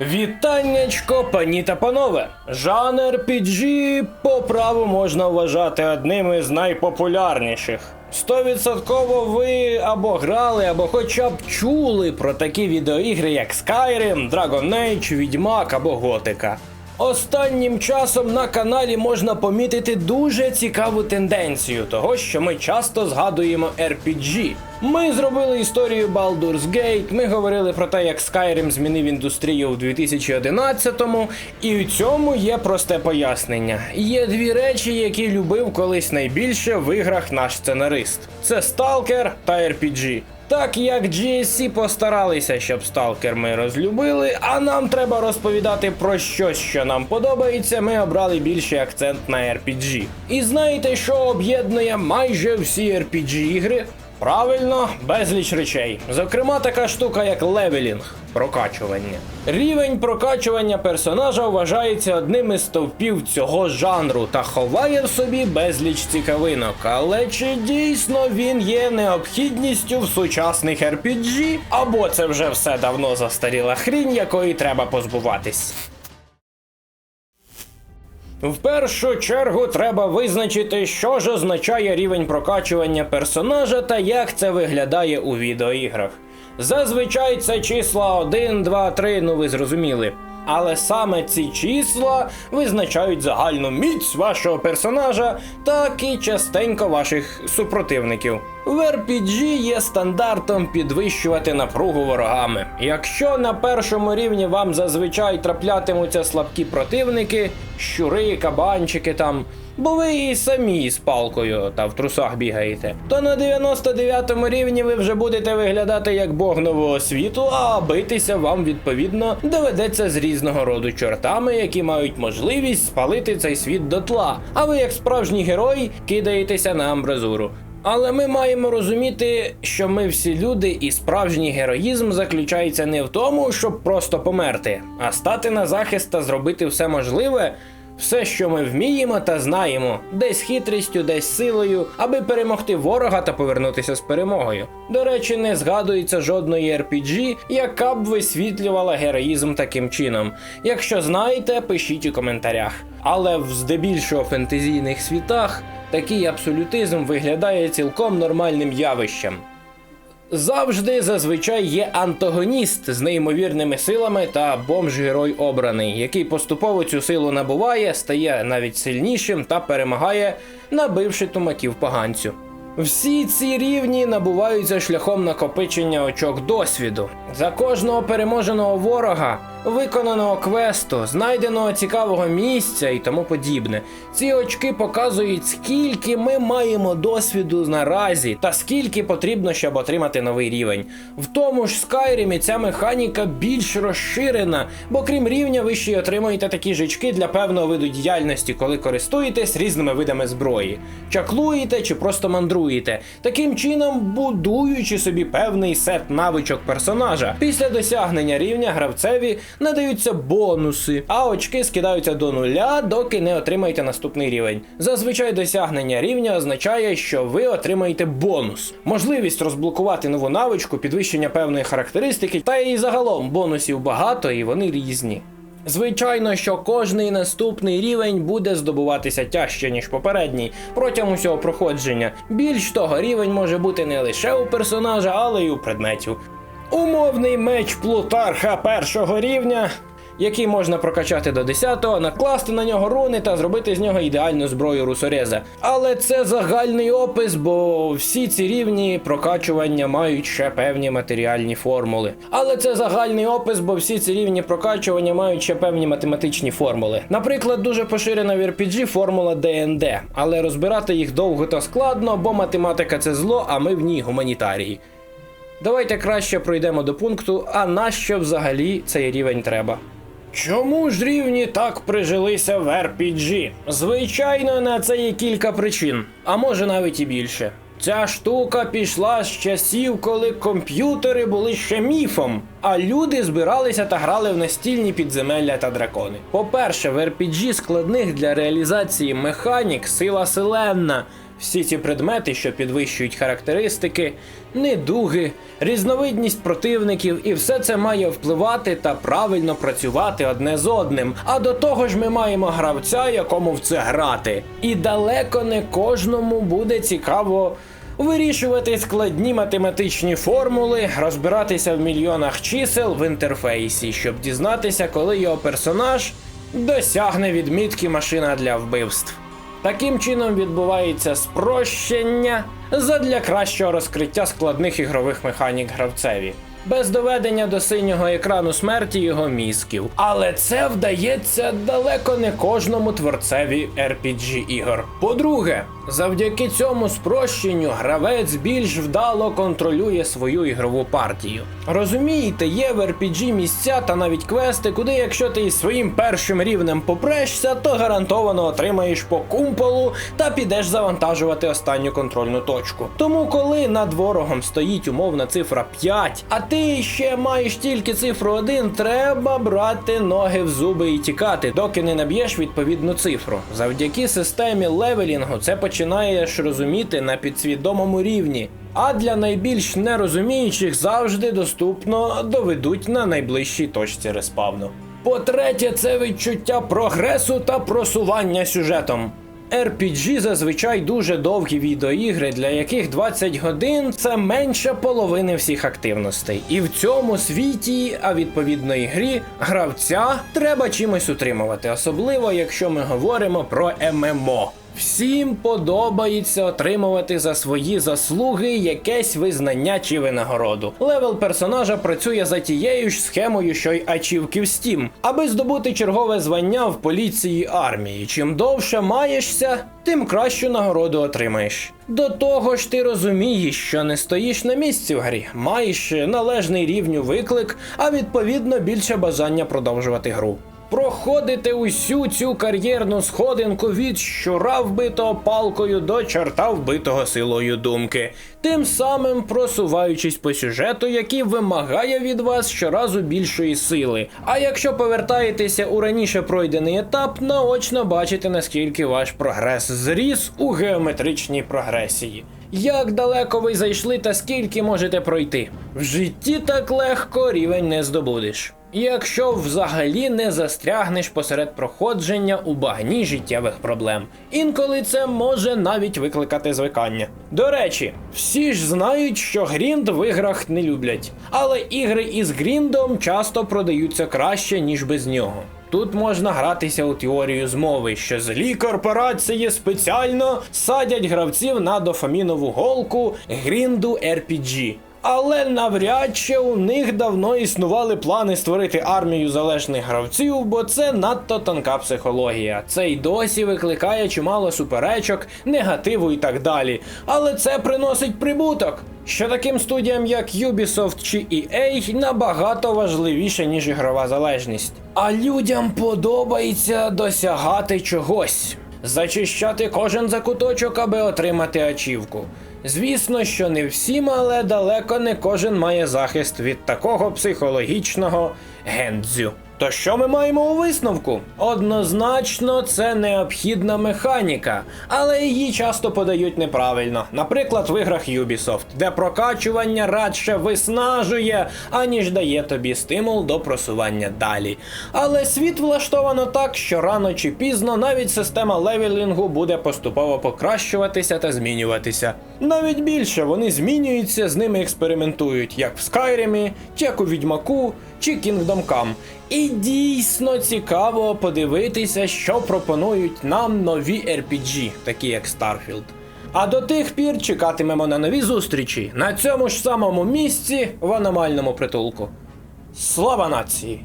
Вітаннячко, пані та панове! Жанр PG по праву можна вважати одним із найпопулярніших. Стовідсотково ви або грали, або хоча б чули про такі відеоігри, як Skyrim, Dragon Age, Відьмак або Готика. Останнім часом на каналі можна помітити дуже цікаву тенденцію того, що ми часто згадуємо RPG. Ми зробили історію Baldur's Gate, ми говорили про те, як Skyrim змінив індустрію у 2011-му, і в цьому є просте пояснення. Є дві речі, які любив колись найбільше в іграх наш сценарист: це Stalker та RPG. Так як GSC постаралися, щоб сталкер ми розлюбили, а нам треба розповідати про щось, що нам подобається, ми обрали більший акцент на RPG. І знаєте, що об'єднує майже всі RPG ігри? Правильно, безліч речей. Зокрема, така штука, як левелінг прокачування. Рівень прокачування персонажа вважається одним із стовпів цього жанру та ховає в собі безліч цікавинок. Але чи дійсно він є необхідністю в сучасних RPG? Або це вже все давно застаріла хрінь, якої треба позбуватись? В першу чергу треба визначити, що ж означає рівень прокачування персонажа та як це виглядає у відеоіграх. Зазвичай це числа 1, 2, 3, ну ви зрозуміли. Але саме ці числа визначають загальну міць вашого персонажа, так і частенько ваших супротивників. В RPG є стандартом підвищувати напругу ворогами. Якщо на першому рівні вам зазвичай траплятимуться слабкі противники, щури, кабанчики там, бо ви і самі з палкою та в трусах бігаєте, то на 99 рівні ви вже будете виглядати як бог нового світу, а битися вам відповідно доведеться з різного роду чортами, які мають можливість спалити цей світ дотла. А ви, як справжній герой, кидаєтеся на амбразуру. Але ми маємо розуміти, що ми всі люди, і справжній героїзм заключається не в тому, щоб просто померти, а стати на захист та зробити все можливе, все, що ми вміємо та знаємо, десь хитрістю, десь силою, аби перемогти ворога та повернутися з перемогою. До речі, не згадується жодної RPG, яка б висвітлювала героїзм таким чином. Якщо знаєте, пишіть у коментарях. Але в здебільшого фентезійних світах такий абсолютизм виглядає цілком нормальним явищем. Завжди зазвичай є антагоніст з неймовірними силами та бомж-герой обраний, який поступово цю силу набуває, стає навіть сильнішим та перемагає, набивши тумаків поганцю. Всі ці рівні набуваються шляхом накопичення очок досвіду. За кожного переможеного ворога, виконаного квесту, знайденого цікавого місця і тому подібне. Ці очки показують, скільки ми маємо досвіду наразі, та скільки потрібно, щоб отримати новий рівень. В тому ж Скайримі ця механіка більш розширена, бо крім рівня, ви ще й отримуєте такі жички для певного виду діяльності, коли користуєтесь різними видами зброї, чаклуєте чи просто мандруєте, таким чином будуючи собі певний сет навичок персонажа. Після досягнення рівня гравцеві надаються бонуси, а очки скидаються до нуля, доки не отримаєте наступний рівень. Зазвичай досягнення рівня означає, що ви отримаєте бонус, можливість розблокувати нову навичку, підвищення певної характеристики, та і загалом бонусів багато і вони різні. Звичайно, що кожний наступний рівень буде здобуватися тяжче, ніж попередній протягом усього проходження. Більш того, рівень може бути не лише у персонажа, але й у предметів. Умовний меч Плутарха першого рівня, який можна прокачати до 10-го, накласти на нього руни та зробити з нього ідеальну зброю русореза. Але це загальний опис, бо всі ці рівні прокачування мають ще певні матеріальні формули. Але це загальний опис, бо всі ці рівні прокачування мають ще певні математичні формули. Наприклад, дуже поширена в RPG формула ДНД, але розбирати їх довго та складно, бо математика це зло, а ми в ній гуманітарії. Давайте краще пройдемо до пункту, а нащо взагалі цей рівень треба. Чому ж рівні так прижилися в RPG? Звичайно, на це є кілька причин, а може навіть і більше. Ця штука пішла з часів, коли комп'ютери були ще міфом, а люди збиралися та грали в настільні підземелля та дракони. По-перше, в RPG складних для реалізації механік сила селенна. Всі ці предмети, що підвищують характеристики, недуги, різновидність противників, і все це має впливати та правильно працювати одне з одним. А до того ж, ми маємо гравця, якому в це грати. І далеко не кожному буде цікаво. Вирішувати складні математичні формули, розбиратися в мільйонах чисел в інтерфейсі, щоб дізнатися, коли його персонаж досягне відмітки машина для вбивств. Таким чином відбувається спрощення задля кращого розкриття складних ігрових механік гравцеві. Без доведення до синього екрану смерті його мізків. Але це вдається далеко не кожному творцеві RPG ігор. По-друге, завдяки цьому спрощенню гравець більш вдало контролює свою ігрову партію. Розумієте, є в RPG місця та навіть квести, куди, якщо ти із своїм першим рівнем попрешся, то гарантовано отримаєш по кумполу та підеш завантажувати останню контрольну точку. Тому, коли над ворогом стоїть умовна цифра 5, а ти ще маєш тільки цифру 1, треба брати ноги в зуби і тікати, доки не наб'єш відповідну цифру. Завдяки системі левелінгу це починаєш розуміти на підсвідомому рівні. А для найбільш нерозуміючих завжди доступно доведуть на найближчій точці респавну. По-третє, це відчуття прогресу та просування сюжетом. RPG зазвичай дуже довгі відеоігри, для яких 20 годин це менше половини всіх активностей. І в цьому світі, а відповідно і грі, гравця треба чимось утримувати, особливо якщо ми говоримо про ММО. Всім подобається отримувати за свої заслуги якесь визнання чи винагороду. Левел персонажа працює за тією ж схемою, що й ачівки в Steam, аби здобути чергове звання в поліції армії. Чим довше маєшся, тим кращу нагороду отримаєш. До того ж, ти розумієш, що не стоїш на місці в грі, маєш належний рівню виклик, а відповідно більше бажання продовжувати гру. Проходити усю цю кар'єрну сходинку від щура вбитого палкою до чорта вбитого силою думки, тим самим просуваючись по сюжету, який вимагає від вас щоразу більшої сили. А якщо повертаєтеся у раніше пройдений етап, наочно бачите, наскільки ваш прогрес зріс у геометричній прогресії. Як далеко ви зайшли та скільки можете пройти? В житті так легко рівень не здобудеш. Якщо взагалі не застрягнеш посеред проходження у багні життєвих проблем. Інколи це може навіть викликати звикання. До речі, всі ж знають, що грінд в іграх не люблять, але ігри із гріндом часто продаються краще, ніж без нього. Тут можна гратися у теорію змови, що злі корпорації спеціально садять гравців на дофамінову голку грінду RPG. Але навряд чи у них давно існували плани створити армію залежних гравців, бо це надто тонка психологія. Це й досі викликає чимало суперечок, негативу і так далі. Але це приносить прибуток. Що таким студіям, як Ubisoft чи EA, набагато важливіше, ніж ігрова залежність. А людям подобається досягати чогось, зачищати кожен закуточок, аби отримати ачівку. Звісно, що не всім, але далеко не кожен має захист від такого психологічного гендзю. То що ми маємо у висновку? Однозначно, це необхідна механіка, але її часто подають неправильно. Наприклад, в іграх Ubisoft, де прокачування радше виснажує, аніж дає тобі стимул до просування далі. Але світ влаштовано так, що рано чи пізно навіть система левелінгу буде поступово покращуватися та змінюватися. Навіть більше вони змінюються, з ними експериментують, як в Скайримі, як у Відьмаку, чи Kingdom Come. І дійсно цікаво подивитися, що пропонують нам нові RPG, такі як Starfield. А до тих пір чекатимемо на нові зустрічі на цьому ж самому місці в аномальному притулку. Слава нації!